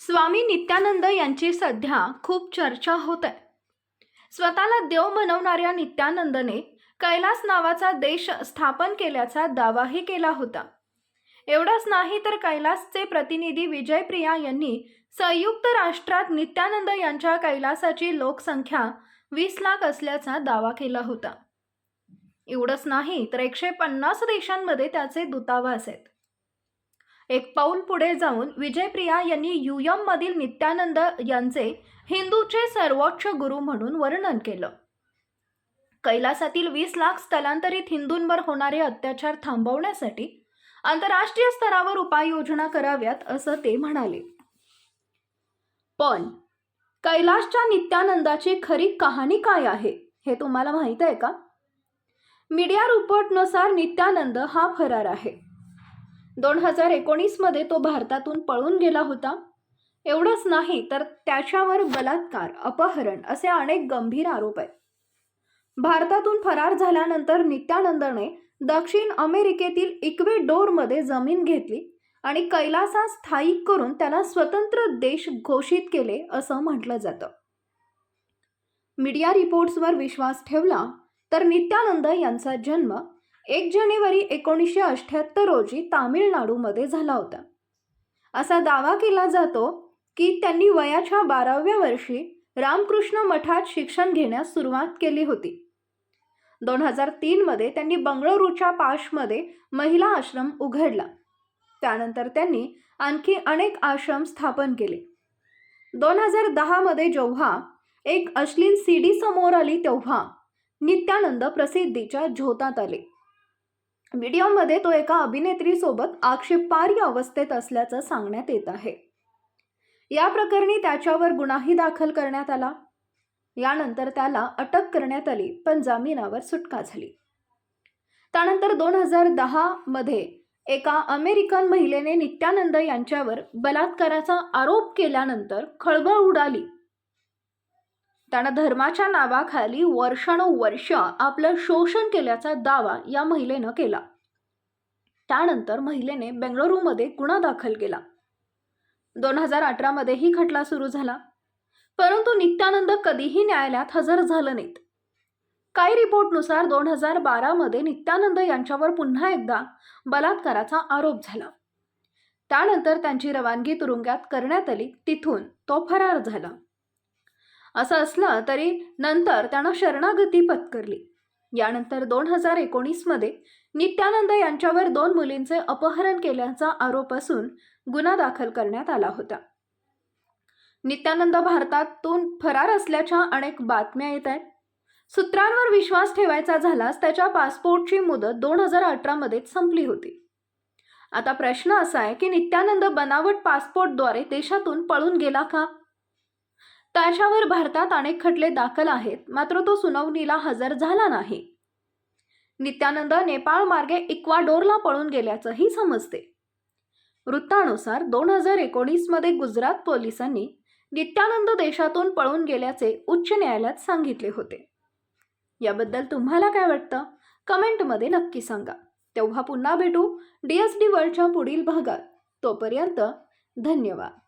स्वामी नित्यानंद यांची सध्या खूप चर्चा होत. आहे स्वतःला देव बनवणाऱ्या नित्यानंदने कैलास नावाचा देश स्थापन केल्याचा दावाही केला होता. एवढंच नाही तर कैलासचे प्रतिनिधी विजयप्रिया यांनी संयुक्त राष्ट्रात नित्यानंद यांच्या कैलासाची लोकसंख्या वीस लाख असल्याचा दावा केला होता. एवढंच नाही तर एकशे पन्नास देशांमध्ये त्याचे दूतावास आहेत. एक पाऊल पुढे जाऊन विजयप्रिया यांनी युयममधील नित्यानंद यांचे हिंदूचे सर्वोच्च गुरु म्हणून वर्णन केलं. कैलासातील वीस लाख स्थलांतरित हिंदूंवर होणारे अत्याचार थांबवण्यासाठी आंतरराष्ट्रीय स्तरावर उपाययोजना कराव्यात असं ते म्हणाले. पण कैलासच्या नित्यानंदाची खरी कहाणी काय आहे हे तुम्हाला माहीत आहे का? मीडिया रिपोर्टनुसार नित्यानंद हा फरार आहे. दोन हजार एकोणीसमध्ये तो भारतातून पळून गेला होता. एवढंच नाही तर त्याच्यावर बलात्कार अपहरण असे अनेक गंभीर आरोप आहेत. भारतातून फरार झाल्यानंतर नित्यानंदने दक्षिण अमेरिकेतील इक्वेडोरमध्ये जमीन घेतली आणि कैलासा स्थायिक करून त्याला स्वतंत्र देश घोषित केले असं म्हटलं जातं. मीडिया रिपोर्ट्सवर विश्वास ठेवला तर नित्यानंद यांचा जन्म एक जानेवारी एकोणीसशे अठ्ठ्याहत्तर रोजी तामिळनाडूमध्ये झाला होता. असा दावा केला जातो की त्यांनी वयाच्या बाराव्या वर्षी रामकृष्ण मठात शिक्षण घेण्यास सुरुवात केली होती. दोन हजार तीनमध्ये त्यांनी बंगळुरूच्या पाशमध्ये महिला आश्रम उघडला. त्यानंतर त्यांनी आणखी अनेक आश्रम स्थापन केले. दोन हजार दहामध्ये जेव्हा एक अश्लील सी डी समोर आली तेव्हा नित्यानंद प्रसिद्धीच्या झोतात आले. व्हिडिओमध्ये तो एका अभिनेत्रीसोबत आक्षेपार्ह अवस्थेत असल्याचं सांगण्यात येत आहे. या प्रकरणी त्याच्यावर गुन्हाही दाखल करण्यात आला. यानंतर त्याला अटक करण्यात आली पण जामिनावर सुटका झाली. त्यानंतर दोन हजार दहामध्ये एका अमेरिकन महिलेने नित्यानंद यांच्यावर बलात्काराचा आरोप केल्यानंतर खळबळ उडाली. त्यानं धर्माच्या नावाखाली वर्षानुवर्ष आपलं शोषण केल्याचा दावा या महिलेनं केला. त्यानंतर महिलेने बेंगळुरूमध्ये गुन्हा दाखल केला. दोन हजार अठरामध्ये ही खटला सुरू झाला. परंतु नित्यानंद कधीही न्यायालयात हजर झालं नाहीत. काही रिपोर्टनुसार दोन हजार बारामध्ये नित्यानंद यांच्यावर पुन्हा एकदा बलात्काराचा आरोप झाला. त्यानंतर त्यांची रवानगी तुरुंगात करण्यात आली. तिथून तो फरार झाला. असं असलं तरी नंतर त्यानं शरणागती पत्करली. यानंतर दोन हजार एकोणीसमध्ये नित्यानंद यांच्यावर दोन मुलींचे अपहरण केल्याचा आरोप असून गुन्हा दाखल करण्यात आला होता. नित्यानंद भारतातून फरार असल्याच्या अनेक बातम्या येत आहेत. सूत्रांवर विश्वास ठेवायचा झालास त्याच्या पासपोर्टची मुदत दोन हजार अठरामध्येच संपली होती. आता प्रश्न असा आहे की नित्यानंद बनावट पासपोर्टद्वारे देशातून पळून गेला का? त्याच्यावर भारतात अनेक खटले दाखल आहेत मात्र तो सुनावणीला हजर झाला नाही. नित्यानंद नेपाळ मार्गे इक्वाडोरला पळून गेल्याचंही समजते. वृत्तानुसार दोन हजार एकोणीसमध्ये गुजरात पोलिसांनी नित्यानंद देशातून पळून गेल्याचे उच्च न्यायालयात सांगितले होते. याबद्दल तुम्हाला काय वाटतं? कमेंटमध्ये नक्की सांगा. तेव्हा पुन्हा भेटू डी एस डी वर्ल्डच्या पुढील भागात. तोपर्यंत धन्यवाद.